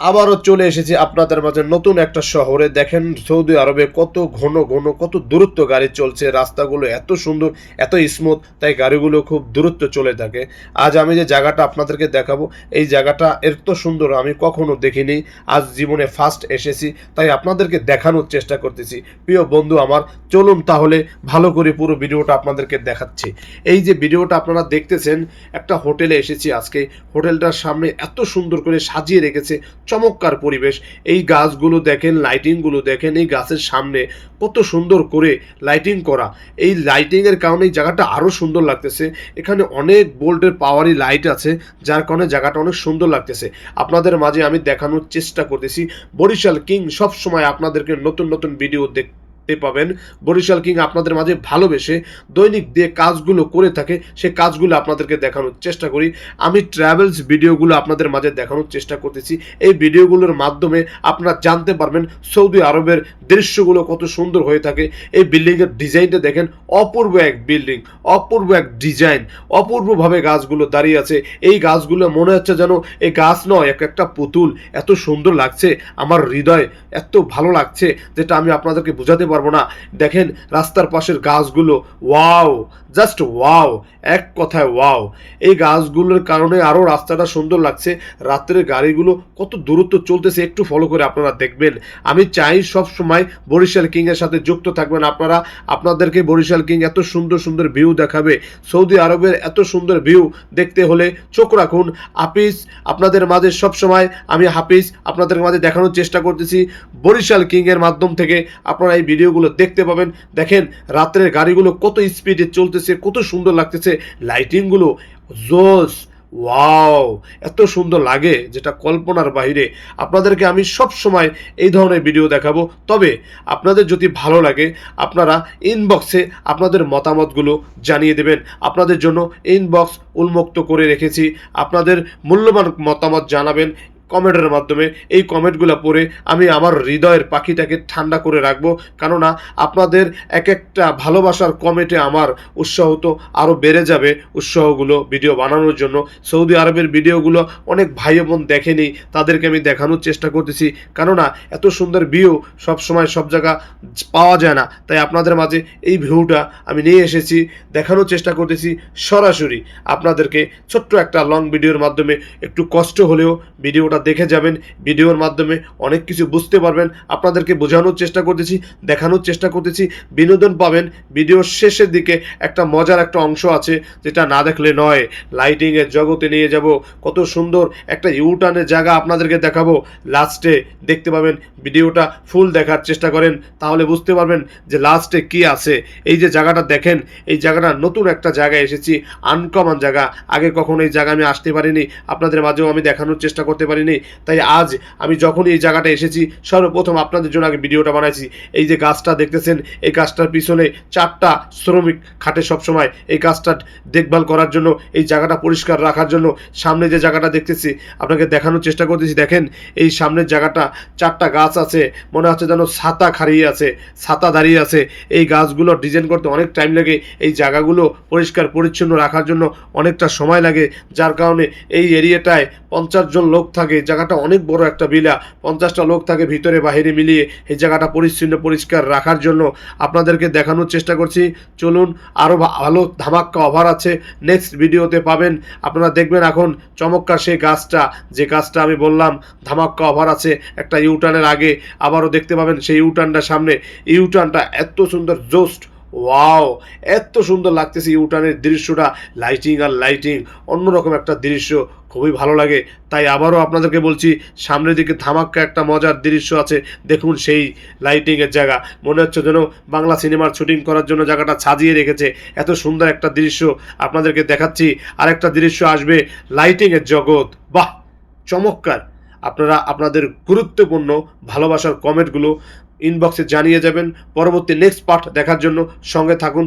আবারও চলে এসেছি আপনাদের মাঝে নতুন একটা শহরে। দেখেন সৌদি আরবে কত ঘন ঘন, কত দূরত্ব গাড়ি চলছে, রাস্তাগুলো এত সুন্দর, এত স্মুথ তাই গাড়িগুলো খুব দূরত্ব চলে থাকে। আজ আমি যে জায়গাটা আপনাদেরকে দেখাবো, এই জায়গাটা এত সুন্দর আমি কখনো দেখিনি। আজ জীবনে ফার্স্ট এসেছি, তাই আপনাদেরকে দেখানোর চেষ্টা করতেছি। প্রিয় বন্ধু আমার, চলুন তাহলে ভালো করে পুরো ভিডিওটা আপনাদেরকে দেখাচ্ছি। এই যে ভিডিওটা আপনারা দেখতেছেন, একটা হোটেলে এসেছি আজকে। হোটেলটার সামনে এত সুন্দর করে সাজিয়ে রেখেছে চমৎকার পরিবেশ। এই গাছগুলো দেখেন লাইটিংগুলো দেখেন, এই গাছের সামনে কত সুন্দর করে লাইটিং করা। এই লাইটিংয়ের কারণে এই জায়গাটা আরও সুন্দর লাগতেছে। এখানে অনেক বোল্টের পাওয়ারি লাইট আছে, যার কারণে জায়গাটা অনেক সুন্দর লাগতেছে। আপনাদের মাঝে আমি দেখানোর চেষ্টা করতেছি। বরিশাল কিং সবসময় আপনাদেরকে নতুন নতুন ভিডিও দেখতে পাবেন। বরিশাল কিং আপনাদের মাঝে ভালোবেসে দৈনিক দিয়ে কাজগুলো করে থাকে, সে কাজগুলো আপনাদেরকে দেখানোর চেষ্টা করি। আমি ট্রাভেলস ভিডিওগুলো আপনাদের মাঝে দেখানোর চেষ্টা করতেছি। এই ভিডিওগুলোর মাধ্যমে আপনারা জানতে পারবেন সৌদি আরবের দৃশ্যগুলো কত সুন্দর হয়ে থাকে। এই বিল্ডিংয়ের ডিজাইনটা দেখেন, অপূর্ব এক বিল্ডিং অপূর্ব এক ডিজাইন অপূর্বভাবে গাছগুলো দাঁড়িয়ে আছে। এই গাছগুলো মনে হচ্ছে যেন এই গাছ নয়, এক একটা পুতুল। এত সুন্দর লাগছে, আমার হৃদয় এত ভালো লাগছে, যেটা আমি আপনাদেরকে বোঝাতে পারব। না। দেখেন, রাস্তার পাশের গাছগুলো, ওয়াও, জাস্ট ওয়াও, এক কথায় ওয়াও। এই গাছগুলোর কারণে আরও রাস্তাটা সুন্দর লাগছে। রাত্রের গাড়িগুলো কত দূরত্ব চলতেছে, একটু ফলো করে আপনারা দেখবেন। আমি চাই সব সময় বরিশাল কিংয়ের সাথে যুক্ত থাকবেন আপনারা। আপনাদেরকে বরিশাল কিং এত সুন্দর সুন্দর ভিউ দেখাবে। সৌদি আরবের এত সুন্দর ভিউ দেখতে হলে চোখ রাখুন। হাফিজ, আপনাদের মাঝে সব সময় আমি হাফিজ, আপনাদের মাঝে দেখানোর চেষ্টা করতেছি। বরিশাল কিংয়ের মাধ্যম থেকে আপনারা এই ভিডিওগুলো দেখতে পাবেন। দেখেন, রাত্রের গাড়িগুলো কত স্পিডে চলতেছে, কত সুন্দর লাগতেছে। লাইটিংগুলো জোস ওয়াও, এত সুন্দর লাগে যেটা কল্পনার বাইরে। আপনাদেরকে আমি সব সময় এই ধরনের ভিডিও দেখাবো। তবে আপনাদের যদি ভালো লাগে, আপনারা ইনবক্সে আপনাদের মতামতগুলো জানিয়ে দেবেন। আপনাদের জন্য ইনবক্স উন্মুক্ত করে রেখেছি। আপনাদের মূল্যবান মতামত জানাবেন। কমেন্টের মাধ্যমে এই কমেন্টগুলো পড়ে আমি আমার হৃদয়ের পাখিটাকে ঠান্ডা করে রাখব। কেননা আপনাদের এক একটা ভালোবাসার কমেন্টে আমার উৎসাহ তো আরও বেড়ে যাবে উৎসাহগুলো ভিডিও বানানোর জন্য। সৌদি আরবের ভিডিওগুলো অনেক ভাই বোন দেখেনি, তাদেরকে আমি দেখানোর চেষ্টা করতেছি। কেননা এত সুন্দর ভিউ সব সময় সব জায়গা পাওয়া যায় না, তাই আপনাদের মাঝে এই ভিউটা আমি নিয়ে এসেছি, দেখানোর চেষ্টা করতেছি সরাসরি। আপনাদেরকে ছোট্ট একটা লং ভিডিওর মাধ্যমে একটু কষ্ট হলেও ভিডিওটা দেখে যাবেন, ভিডিওর মাধ্যমে অনেক কিছু বুঝতে পারবেন। আপনাদেরকে বোঝানোর চেষ্টা করতেছি, দেখানোর চেষ্টা করতেছি। বিনোদন পাবেন, ভিডিওর শেষের দিকে একটা মজার একটা অংশ আছে, যেটা না দেখলে নয়। লাইটিংয়ের জগতে নিয়ে যাব, কত সুন্দর একটা ইউটার্নের জায়গা আপনাদেরকে দেখাবো। লাস্টে দেখতে পাবেন, ভিডিওটা ফুল দেখার চেষ্টা করেন, তাহলে বুঝতে পারবেন যে লাস্টে কি আছে। এই যে জায়গাটা দেখেন, এই জায়গাটা নতুন একটা জায়গায় এসেছি আনকমন জায়গা। আগে কখনো এই জায়গা আমি আসতে পারিনি, আপনাদের মাঝেও আমি দেখানোর চেষ্টা করতে পারিনি। তাই আজ আমি যখন এই জায়গাটা এসেছি, সর্বপ্রথম আপনাদের জন্য আগে ভিডিওটা বানাইছি। এই যে গাছটা দেখতেছেন, এই গাছটার পিছনে চারটা শ্রমিক খাটে সবসময়। এই গাছটা দেখভাল করার জন্য, এই জায়গাটা পরিষ্কার রাখার জন্য সামনে যে জায়গাটা দেখতেছি, আপনাকে দেখানোর চেষ্টা করতেছি। দেখেন, এই সামনের জায়গাটা চারটা গাছ আছে, মনে হচ্ছে যেন ছাতা খাড়িয়ে আছে, ছাতা দাঁড়িয়ে আছে। এই গাছগুলো ডিজাইন করতে অনেক টাইম লাগে, এই জায়গাগুলো পরিষ্কার, পরিচ্ছন্ন রাখার জন্য অনেকটা সময় লাগে। যার কারণে এই এরিয়াটায় পঞ্চাশ জন লোক থাকে জায়গাটা অনেক বড় একটা বিলা। পঞ্চাশটা লোক থাকে ভিতরে বাহিরে মিলিয়ে। এই জায়গাটা পরিচ্ছন্ন, পরিষ্কার রাখার জন্য আপনাদেরকে দেখানোর চেষ্টা করছি। চলুন আরও ভালো ধামাক্কা অভার আছে। নেক্সট ভিডিওতে পাবেন। আপনারা দেখবেন এখন চমৎকার সেই গাছটা। যে গাছটা আমি বললাম, ধামাক্কা অভার আছে একটা ইউটার্নের আগে। আবারও দেখতে পাবেন সেই ইউটার্নটার সামনে। ইউটার্নটা এত সুন্দর, জোস্ট ওয়াও এত সুন্দর লাগতেছে ইউটার্নের দৃশ্যটা লাইটিং আর লাইটিং অন্যরকম একটা দৃশ্য, খুবই ভালো লাগে। তাই আবারও আপনাদেরকে বলছি, সামনের দিকে ধামাক্কা একটা মজার দৃশ্য আছে, দেখুন সেই লাইটিংয়ের জায়গা। মনে হচ্ছে যেন বাংলা সিনেমার শুটিং করার জন্য জায়গাটা সাজিয়ে রেখেছে। এত সুন্দর একটা দৃশ্য আপনাদেরকে দেখাচ্ছি, আরেকটা দৃশ্য আসবে লাইটিংয়ের জগৎ। বাহ, চমৎকার। আপনারা, আপনাদের গুরুত্বপূর্ণ ভালোবাসার কমেন্টগুলো ইনবক্সে জানিয়ে যাবেন। পরবর্তী নেক্সট পার্ট দেখার জন্য সঙ্গে থাকুন।